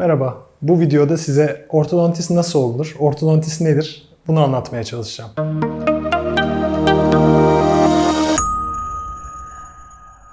Merhaba. Bu videoda size ortodontist nasıl olunur, ortodontist nedir bunu anlatmaya çalışacağım.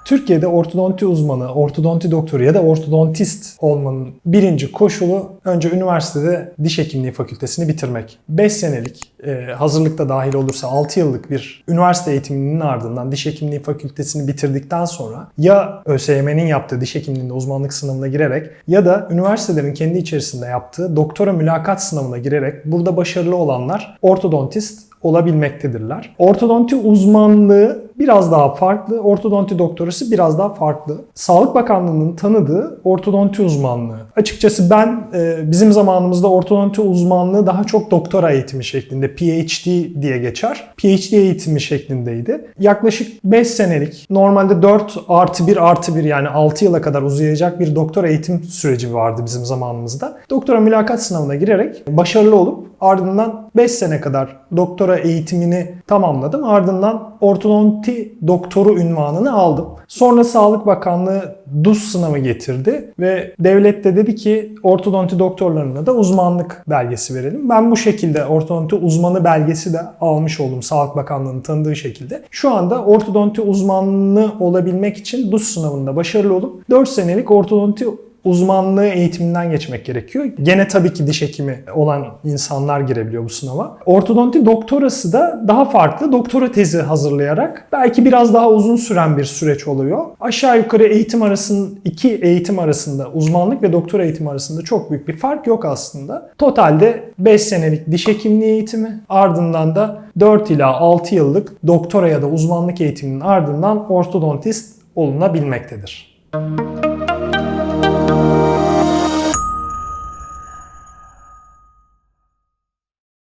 Türkiye'de ortodonti uzmanı, ortodonti doktoru ya da ortodontist olmanın birinci koşulu önce üniversitede diş hekimliği fakültesini bitirmek. 5 senelik e, hazırlıkta dahil olursa 6 yıllık bir üniversite eğitiminin ardından diş hekimliği fakültesini bitirdikten sonra ya ÖSYM'nin yaptığı diş hekimliğinde uzmanlık sınavına girerek ya da üniversitelerin kendi içerisinde yaptığı doktora mülakat sınavına girerek burada başarılı olanlar ortodontist olabilmektedirler. Ortodonti uzmanlığı biraz daha farklı, ortodonti doktorası biraz daha farklı. Sağlık Bakanlığı'nın tanıdığı ortodonti uzmanlığı. Açıkçası ben e, bizim zamanımızda ortodonti uzmanlığı daha çok doktora eğitimi şeklinde PhD diye geçer. PhD eğitimi şeklindeydi. Yaklaşık 5 senelik normalde 4 artı 1 artı 1 yani 6 yıla kadar uzayacak bir doktora eğitim süreci vardı bizim zamanımızda. Doktora mülakat sınavına girerek başarılı olup ardından 5 sene kadar doktora eğitimini tamamladım. Ardından ortodonti doktoru ünvanını aldım. Sonra Sağlık Bakanlığı DUS sınavı getirdi ve devlet de dedi ki ortodonti doktorlarına da uzmanlık belgesi verelim. Ben bu şekilde ortodonti uzmanı belgesi de almış oldum Sağlık Bakanlığı'nın tanıdığı şekilde. Şu anda ortodonti uzmanlığı olabilmek için DUS sınavında başarılı olup 4 senelik ortodonti uzmanlığı eğitiminden geçmek gerekiyor. Gene tabii ki diş hekimi olan insanlar girebiliyor bu sınava. Ortodonti doktorası da daha farklı doktora tezi hazırlayarak belki biraz daha uzun süren bir süreç oluyor. Aşağı yukarı eğitim arasında iki eğitim arasında uzmanlık ve doktora eğitimi arasında çok büyük bir fark yok aslında. Totalde 5 senelik diş hekimliği eğitimi ardından da 4 ila 6 yıllık doktora ya da uzmanlık eğitiminin ardından ortodontist olunabilmektedir.